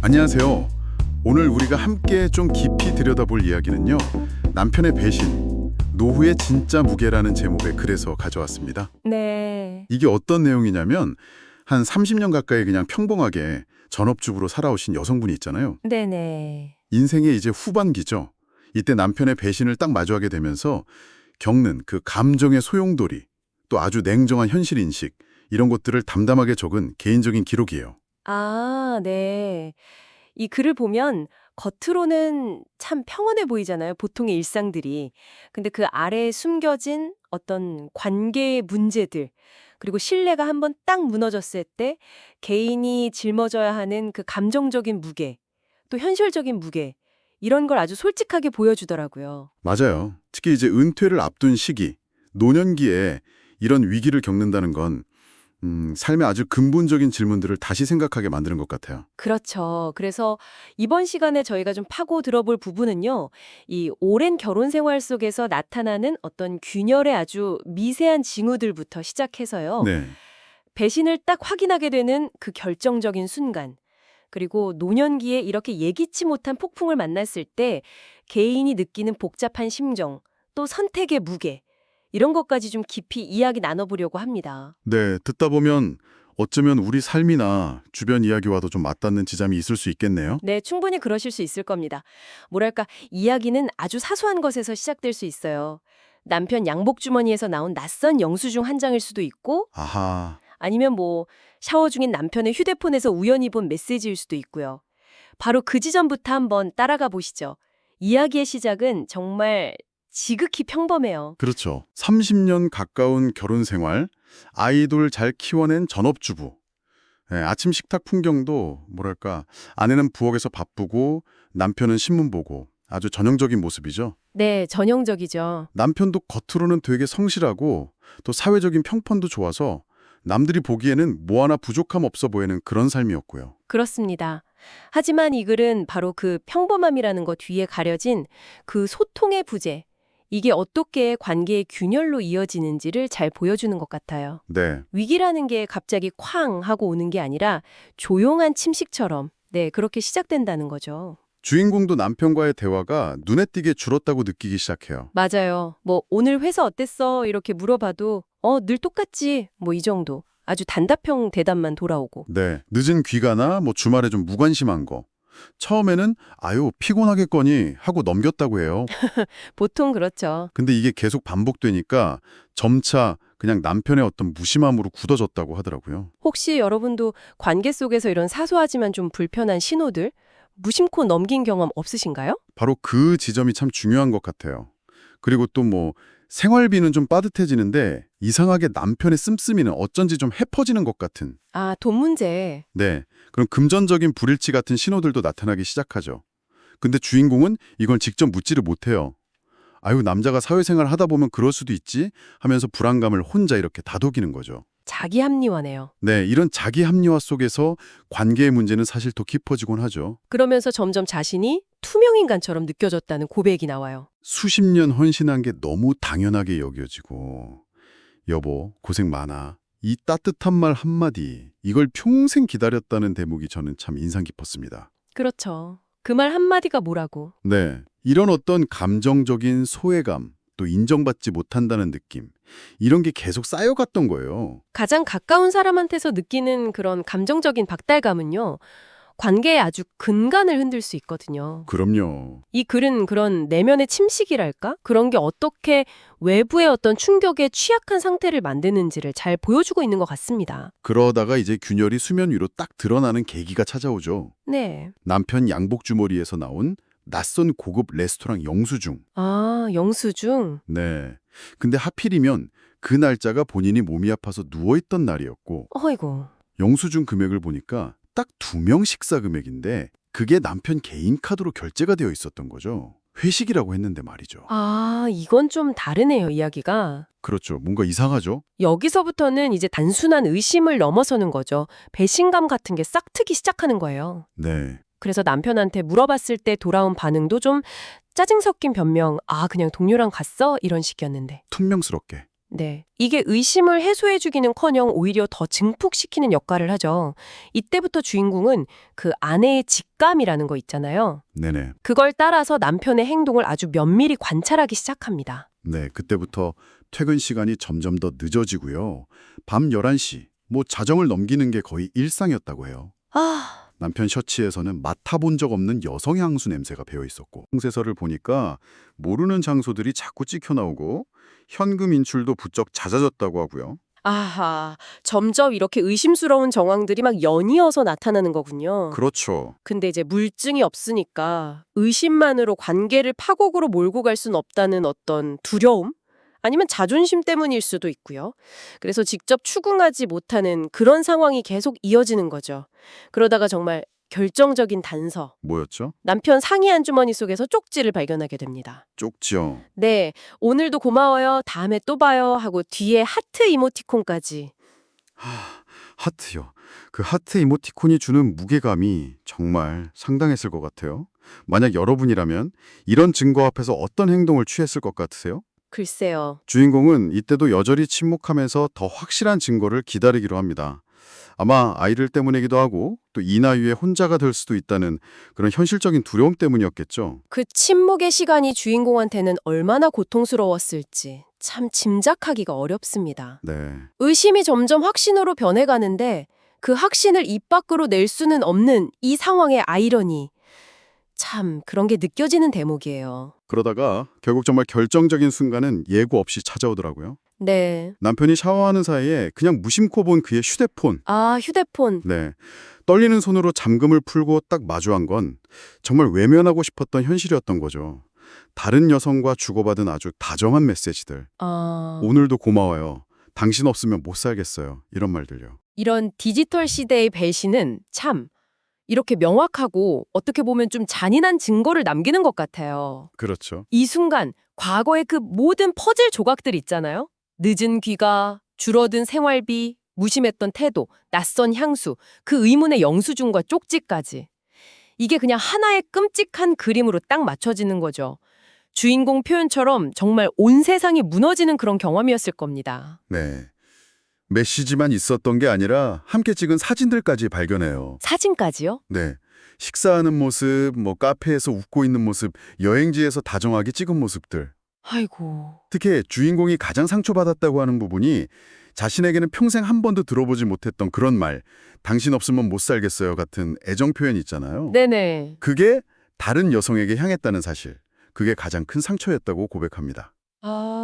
안녕하세요. 오늘 우리가 함께 좀 깊이 들여다볼 이야기는요. 남편의 배신, 노후의 진짜 무게라는 제목의 글에서 가져왔습니다. 네. 이게 어떤 내용이냐면 한 30년 가까이 그냥 평범하게 전업주부로 살아오신 여성분이 있잖아요. 네네. 인생의 이제 후반기죠. 이때 남편의 배신을 딱 마주하게 되면서 겪는 그 감정의 소용돌이, 또 아주 냉정한 현실 인식, 이런 것들을 담담하게 적은 개인적인 기록이에요. 아, 네. 이 글을 보면 겉으로는 참 평온해 보이잖아요. 보통의 일상들이. 근데 그 아래에 숨겨진 어떤 관계의 문제들, 그리고 신뢰가 한번 딱 무너졌을 때 개인이 짊어져야 하는 그 감정적인 무게, 또 현실적인 무게, 이런 걸 아주 솔직하게 보여주더라고요. 맞아요. 특히 이제 은퇴를 앞둔 시기, 노년기에 이런 위기를 겪는다는 건 음, 삶의 아주 근본적인 질문들을 다시 생각하게 만드는 것 같아요. 그렇죠. 그래서 이번 시간에 저희가 좀 파고 들어볼 부분은요. 이 오랜 결혼 생활 속에서 나타나는 어떤 균열의 아주 미세한 징후들부터 시작해서요. 네. 배신을 딱 확인하게 되는 그 결정적인 순간. 그리고 노년기에 이렇게 예기치 못한 폭풍을 만났을 때 개인이 느끼는 복잡한 심정, 또 선택의 무게, 이런 것까지 좀 깊이 이야기 나눠보려고 합니다. 네, 듣다 보면 어쩌면 우리 삶이나 주변 이야기와도 좀 맞닿는 지점이 있을 수 있겠네요. 네, 충분히 그러실 수 있을 겁니다. 뭐랄까, 이야기는 아주 사소한 것에서 시작될 수 있어요. 남편 양복 주머니에서 나온 낯선 영수증 한 장일 수도 있고, 아하, 아니면 뭐 샤워 중인 남편의 휴대폰에서 우연히 본 메시지일 수도 있고요. 바로 그 지점부터 한번 따라가 보시죠. 이야기의 시작은 정말 지극히 평범해요. 그렇죠. 30년 가까운 결혼 생활, 아이돌 잘 키워낸 전업주부. 네, 아침 식탁 풍경도 뭐랄까 아내는 부엌에서 바쁘고 남편은 신문 보고 아주 전형적인 모습이죠. 네, 전형적이죠. 남편도 겉으로는 되게 성실하고 또 사회적인 평판도 좋아서 남들이 보기에는 뭐 하나 부족함 없어 보이는 그런 삶이었고요. 그렇습니다. 하지만 이 글은 바로 그 평범함이라는 것 뒤에 가려진 그 소통의 부재, 이게 어떻게 관계의 균열로 이어지는지를 잘 보여주는 것 같아요. 네, 위기라는 게 갑자기 쾅 하고 오는 게 아니라 조용한 침식처럼, 네, 그렇게 시작된다는 거죠. 주인공도 남편과의 대화가 눈에 띄게 줄었다고 느끼기 시작해요. 맞아요. 뭐, 오늘 회사 어땠어? 이렇게 물어봐도, 어, 늘 똑같지. 뭐, 이 정도. 아주 단답형 대답만 돌아오고. 네, 늦은 귀가나 뭐 주말에 좀 무관심한 거. 처음에는 아유 피곤하겠거니 하고 넘겼다고 해요. 보통 그렇죠. 근데 이게 계속 반복되니까 점차 그냥 남편의 어떤 무심함으로 굳어졌다고 하더라고요. 혹시 여러분도 관계 속에서 이런 사소하지만 좀 불편한 신호들 무심코 넘긴 경험 없으신가요? 바로 그 지점이 참 중요한 것 같아요. 그리고 또 뭐 생활비는 좀 빠듯해지는데 이상하게 남편의 씀씀이는 어쩐지 좀 해퍼지는 것 같은 아, 돈 문제. 네, 그런 금전적인 불일치 같은 신호들도 나타나기 시작하죠. 근데 주인공은 이걸 직접 묻지를 못해요. 아유, 남자가 사회생활 하다 보면 그럴 수도 있지 하면서 불안감을 혼자 이렇게 다독이는 거죠. 자기 합리화네요. 네, 이런 자기 합리화 속에서 관계의 문제는 사실 더 깊어지곤 하죠. 그러면서 점점 자신이 투명인간처럼 느껴졌다는 고백이 나와요. 수십 년 헌신한 게 너무 당연하게 여겨지고 여보, 고생 많아. 이 따뜻한 말 한마디, 이걸 평생 기다렸다는 대목이 저는 참 인상 깊었습니다. 그렇죠. 그 말 한마디가 뭐라고. 네. 이런 어떤 감정적인 소외감, 또 인정받지 못한다는 느낌, 이런 게 계속 쌓여갔던 거예요. 가장 가까운 사람한테서 느끼는 그런 감정적인 박달감은요. 관계의 아주 근간을 흔들 수 있거든요. 그럼요. 이 글은 그런 내면의 침식이랄까? 그런 게 어떻게 외부의 어떤 충격에 취약한 상태를 만드는지를 잘 보여주고 있는 것 같습니다. 그러다가 이제 균열이 수면 위로 딱 드러나는 계기가 찾아오죠. 네. 남편 양복 주머니에서 나온 낯선 고급 레스토랑 영수증. 아, 영수증. 네. 근데 하필이면 그 날짜가 본인이 몸이 아파서 누워있던 날이었고 어이고. 영수증 금액을 보니까 딱 두 명 식사 금액인데 그게 남편 개인 카드로 결제가 되어 있었던 거죠. 회식이라고 했는데 말이죠. 아, 이건 좀 다르네요, 이야기가. 그렇죠. 뭔가 이상하죠? 여기서부터는 이제 단순한 의심을 넘어서는 거죠. 배신감 같은 게 싹 트기 시작하는 거예요. 네. 그래서 남편한테 물어봤을 때 돌아온 반응도 좀 짜증 섞인 변명, 아, 그냥 동료랑 갔어? 이런 식이었는데. 퉁명스럽게. 네. 이게 의심을 해소해 주기는커녕 오히려 더 증폭시키는 역할을 하죠. 이때부터 주인공은 그 아내의 직감이라는 거 있잖아요. 네네. 그걸 따라서 남편의 행동을 아주 면밀히 관찰하기 시작합니다. 네, 그때부터 퇴근 시간이 점점 더 늦어지고요. 밤 11시, 뭐 자정을 넘기는 게 거의 일상이었다고 해요. 아, 남편 셔츠에서는 맡아본 적 없는 여성 향수 냄새가 배어 있었고 홍세서를 보니까 모르는 장소들이 자꾸 찍혀 나오고 현금 인출도 부쩍 잦아졌다고 하고요. 아하. 점점 이렇게 의심스러운 정황들이 막 연이어서 나타나는 거군요. 그렇죠. 근데 이제 물증이 없으니까 의심만으로 관계를 파국으로 몰고 갈 수는 없다는 어떤 두려움? 아니면 자존심 때문일 수도 있고요. 그래서 직접 추궁하지 못하는 그런 상황이 계속 이어지는 거죠. 그러다가 정말 결정적인 단서. 뭐였죠? 남편 상의 안주머니 속에서 쪽지를 발견하게 됩니다. 쪽지요. 네, 오늘도 고마워요. 다음에 또 봐요. 하고 뒤에 하트 이모티콘까지. 하, 하트요. 그 하트 이모티콘이 주는 무게감이 정말 상당했을 것 같아요. 만약 여러분이라면 이런 증거 앞에서 어떤 행동을 취했을 것 같으세요? 글쎄요. 주인공은 이때도 여전히 침묵하면서 더 확실한 증거를 기다리기로 합니다. 아마 아이들 때문이기도 하고 또 이 나이에 혼자가 될 수도 있다는 그런 현실적인 두려움 때문이었겠죠. 그 침묵의 시간이 주인공한테는 얼마나 고통스러웠을지 참 짐작하기가 어렵습니다. 네. 의심이 점점 확신으로 변해가는데 그 확신을 입 밖으로 낼 수는 없는 이 상황의 아이러니. 참 그런 게 느껴지는 대목이에요. 그러다가 결국 정말 결정적인 순간은 예고 없이 찾아오더라고요. 네. 남편이 샤워하는 사이에 그냥 무심코 본 그의 휴대폰. 아, 휴대폰. 네. 떨리는 손으로 잠금을 풀고 딱 마주한 건 정말 외면하고 싶었던 현실이었던 거죠. 다른 여성과 주고받은 아주 다정한 메시지들. 아. 오늘도 고마워요. 당신 없으면 못 살겠어요. 이런 말들요. 이런 디지털 시대의 배신은 참 이렇게 명확하고 어떻게 보면 좀 잔인한 증거를 남기는 것 같아요. 그렇죠. 이 순간 과거의 그 모든 퍼즐 조각들 있잖아요. 늦은 귀가, 줄어든 생활비, 무심했던 태도, 낯선 향수, 그 의문의 영수증과 쪽지까지. 이게 그냥 하나의 끔찍한 그림으로 딱 맞춰지는 거죠. 주인공 표현처럼 정말 온 세상이 무너지는 그런 경험이었을 겁니다. 네. 메시지만 있었던 게 아니라 함께 찍은 사진들까지 발견해요. 사진까지요? 네. 식사하는 모습, 뭐 카페에서 웃고 있는 모습, 여행지에서 다정하게 찍은 모습들. 아이고. 특히 주인공이 가장 상처받았다고 하는 부분이 자신에게는 평생 한 번도 들어보지 못했던 그런 말, 당신 없으면 못 살겠어요 같은 애정 표현 있잖아요. 네네. 그게 다른 여성에게 향했다는 사실. 그게 가장 큰 상처였다고 고백합니다. 아,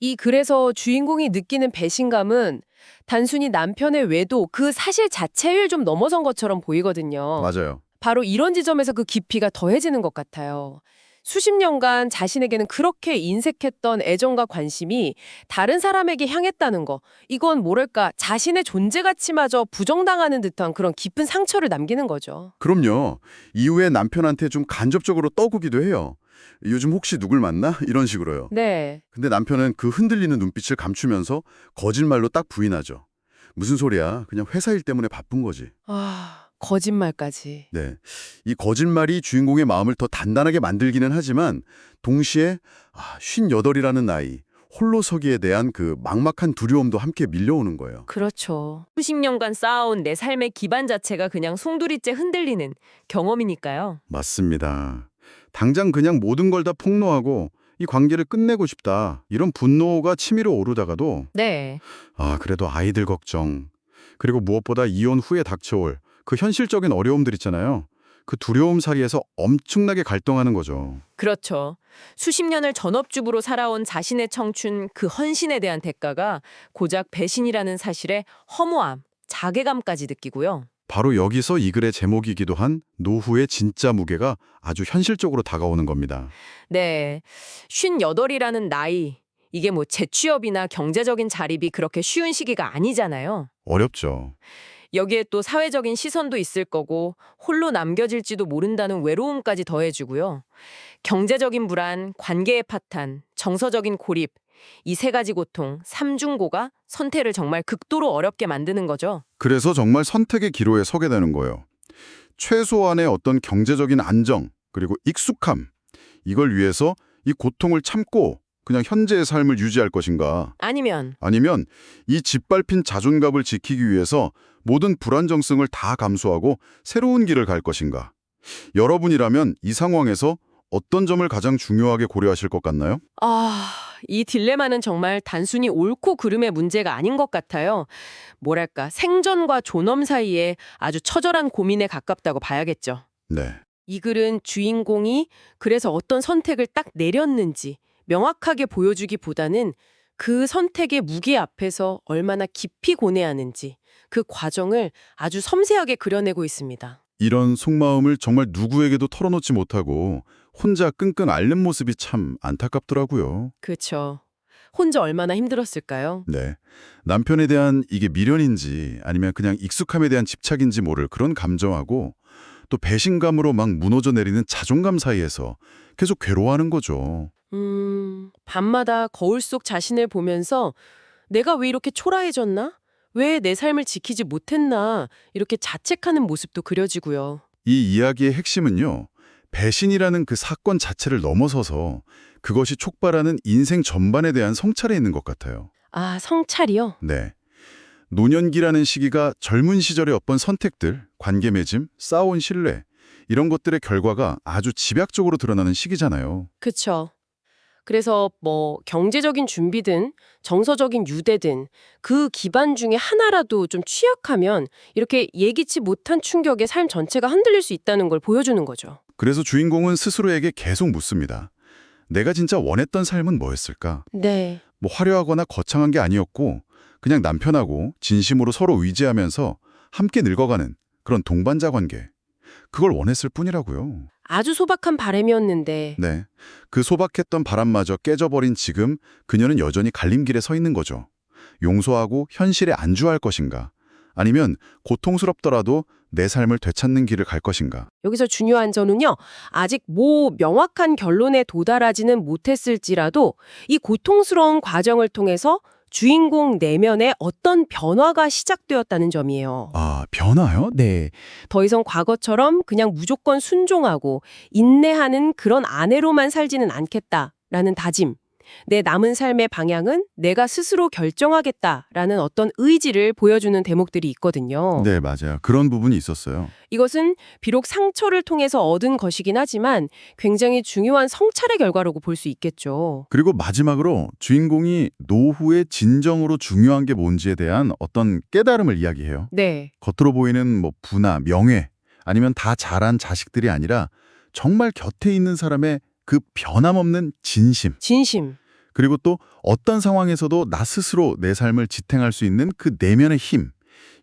이 글에서 주인공이 느끼는 배신감은 단순히 남편의 외도 그 사실 자체를 좀 넘어선 것처럼 보이거든요. 맞아요. 바로 이런 지점에서 그 깊이가 더해지는 것 같아요. 수십 년간 자신에게는 그렇게 인색했던 애정과 관심이 다른 사람에게 향했다는 거. 이건 뭐랄까 자신의 존재 가치마저 부정당하는 듯한 그런 깊은 상처를 남기는 거죠. 그럼요. 이후에 남편한테 좀 간접적으로 떠구기도 해요. 요즘 혹시 누굴 만나? 이런 식으로요. 네. 근데 남편은 그 흔들리는 눈빛을 감추면서 거짓말로 딱 부인하죠. 무슨 소리야. 그냥 회사 일 때문에 바쁜 거지. 아, 거짓말까지. 네. 이 거짓말이 주인공의 마음을 더 단단하게 만들기는 하지만 동시에 아, 58이라는 나이, 홀로 서기에 대한 그 막막한 두려움도 함께 밀려오는 거예요. 그렇죠. 수십 년간 쌓아온 내 삶의 기반 자체가 그냥 송두리째 흔들리는 경험이니까요. 맞습니다. 당장 그냥 모든 걸 다 폭로하고 이 관계를 끝내고 싶다. 이런 분노가 치밀어 오르다가도 네. 아, 그래도 아이들 걱정. 그리고 무엇보다 이혼 후에 닥쳐올 그 현실적인 어려움들 있잖아요. 그 두려움 사이에서 엄청나게 갈등하는 거죠. 그렇죠. 수십 년을 전업주부로 살아온 자신의 청춘 그 헌신에 대한 대가가 고작 배신이라는 사실에 허무함, 자괴감까지 느끼고요. 바로 여기서 이 글의 제목이기도 한 노후의 진짜 무게가 아주 현실적으로 다가오는 겁니다. 네. 58이라는 나이. 이게 뭐 재취업이나 경제적인 자립이 그렇게 쉬운 시기가 아니잖아요. 어렵죠. 여기에 또 사회적인 시선도 있을 거고 홀로 남겨질지도 모른다는 외로움까지 더해주고요. 경제적인 불안, 관계의 파탄, 정서적인 고립, 이 세 가지 고통, 삼중고가 선택을 정말 극도로 어렵게 만드는 거죠. 그래서 정말 선택의 기로에 서게 되는 거예요. 최소한의 어떤 경제적인 안정, 그리고 익숙함, 이걸 위해서 이 고통을 참고 그냥 현재의 삶을 유지할 것인가? 아니면 아니면 이 짓밟힌 자존감을 지키기 위해서 모든 불안정성을 다 감수하고 새로운 길을 갈 것인가? 여러분이라면 이 상황에서 어떤 점을 가장 중요하게 고려하실 것 같나요? 아, 이 딜레마는 정말 단순히 옳고 그름의 문제가 아닌 것 같아요. 뭐랄까, 생존과 존엄 사이에 아주 처절한 고민에 가깝다고 봐야겠죠. 네. 이 글은 주인공이 그래서 어떤 선택을 딱 내렸는지 명확하게 보여주기보다는 그 선택의 무게 앞에서 얼마나 깊이 고뇌하는지 그 과정을 아주 섬세하게 그려내고 있습니다. 이런 속마음을 정말 누구에게도 털어놓지 못하고 혼자 끙끙 앓는 모습이 참 안타깝더라고요. 그렇죠. 혼자 얼마나 힘들었을까요? 네. 남편에 대한 이게 미련인지 아니면 그냥 익숙함에 대한 집착인지 모를 그런 감정하고 또 배신감으로 막 무너져 내리는 자존감 사이에서 계속 괴로워하는 거죠. 음, 밤마다 거울 속 자신을 보면서 내가 왜 이렇게 초라해졌나? 왜 내 삶을 지키지 못했나? 이렇게 자책하는 모습도 그려지고요. 이 이야기의 핵심은요. 배신이라는 그 사건 자체를 넘어서서 그것이 촉발하는 인생 전반에 대한 성찰에 있는 것 같아요. 아, 성찰이요? 네. 노년기라는 시기가 젊은 시절의 어떤 선택들, 관계 맺음, 쌓아온 신뢰 이런 것들의 결과가 아주 집약적으로 드러나는 시기잖아요. 그쵸. 그래서 뭐 경제적인 준비든 정서적인 유대든 그 기반 중에 하나라도 좀 취약하면 이렇게 예기치 못한 충격에 삶 전체가 흔들릴 수 있다는 걸 보여주는 거죠. 그래서 주인공은 스스로에게 계속 묻습니다. 내가 진짜 원했던 삶은 뭐였을까? 네. 뭐 화려하거나 거창한 게 아니었고 그냥 남편하고 진심으로 서로 의지하면서 함께 늙어가는 그런 동반자 관계. 그걸 원했을 뿐이라고요. 아주 소박한 바람이었는데 네. 그 소박했던 바람마저 깨져버린 지금 그녀는 여전히 갈림길에 서 있는 거죠. 용서하고 현실에 안주할 것인가? 아니면 고통스럽더라도 내 삶을 되찾는 길을 갈 것인가? 여기서 중요한 점은요. 아직 뭐 명확한 결론에 도달하지는 못했을지라도 이 고통스러운 과정을 통해서 주인공 내면에 어떤 변화가 시작되었다는 점이에요. 아, 변화요? 네, 더 이상 과거처럼 그냥 무조건 순종하고 인내하는 그런 아내로만 살지는 않겠다라는 다짐. 내 남은 삶의 방향은 내가 스스로 결정하겠다라는 어떤 의지를 보여주는 대목들이 있거든요. 네, 맞아요. 그런 부분이 있었어요. 이것은 비록 상처를 통해서 얻은 것이긴 하지만 굉장히 중요한 성찰의 결과라고 볼 수 있겠죠. 그리고 마지막으로 주인공이 노후의 진정으로 중요한 게 뭔지에 대한 어떤 깨달음을 이야기해요. 네. 겉으로 보이는 뭐 부나 명예 아니면 다 자란 자식들이 아니라 정말 곁에 있는 사람의 그 변함없는 진심 진심. 그리고 또 어떤 상황에서도 나 스스로 내 삶을 지탱할 수 있는 그 내면의 힘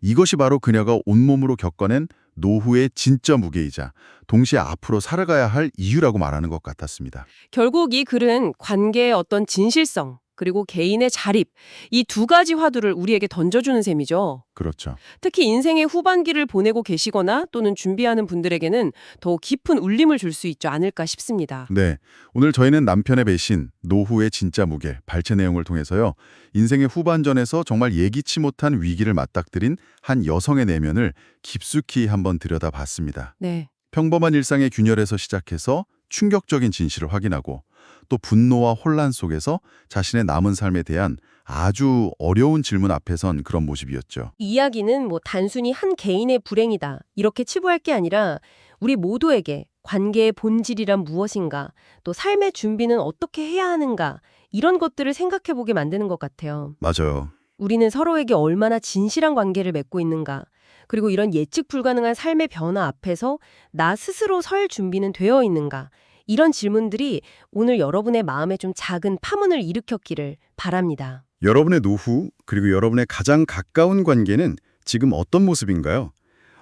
이것이 바로 그녀가 온몸으로 겪어낸 노후의 진짜 무게이자 동시에 앞으로 살아가야 할 이유라고 말하는 것 같았습니다. 결국 이 글은 관계의 어떤 진실성 그리고 개인의 자립 이 두 가지 화두를 우리에게 던져주는 셈이죠. 그렇죠. 특히 인생의 후반기를 보내고 계시거나 또는 준비하는 분들에게는 더 깊은 울림을 줄 수 있지 않을까 싶습니다. 네, 오늘 저희는 남편의 배신, 노후의 진짜 무게, 발췌 내용을 통해서요. 인생의 후반전에서 정말 예기치 못한 위기를 맞닥뜨린 한 여성의 내면을 깊숙이 한번 들여다봤습니다. 네. 평범한 일상의 균열에서 시작해서 충격적인 진실을 확인하고 또 분노와 혼란 속에서 자신의 남은 삶에 대한 아주 어려운 질문 앞에 선 그런 모습이었죠. 이 이야기는 뭐 단순히 한 개인의 불행이다 이렇게 치부할 게 아니라 우리 모두에게 관계의 본질이란 무엇인가 또 삶의 준비는 어떻게 해야 하는가 이런 것들을 생각해 보게 만드는 것 같아요. 맞아요. 우리는 서로에게 얼마나 진실한 관계를 맺고 있는가 그리고 이런 예측 불가능한 삶의 변화 앞에서 나 스스로 설 준비는 되어 있는가 이런 질문들이 오늘 여러분의 마음에 좀 작은 파문을 일으켰기를 바랍니다. 여러분의 노후 그리고 여러분의 가장 가까운 관계는 지금 어떤 모습인가요?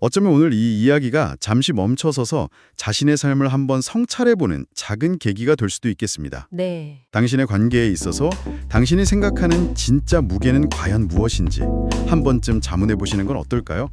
어쩌면 오늘 이 이야기가 잠시 멈춰서서 자신의 삶을 한번 성찰해보는 작은 계기가 될 수도 있겠습니다. 네. 당신의 관계에 있어서 당신이 생각하는 진짜 무게는 과연 무엇인지 한 번쯤 자문해 보시는 건 어떨까요?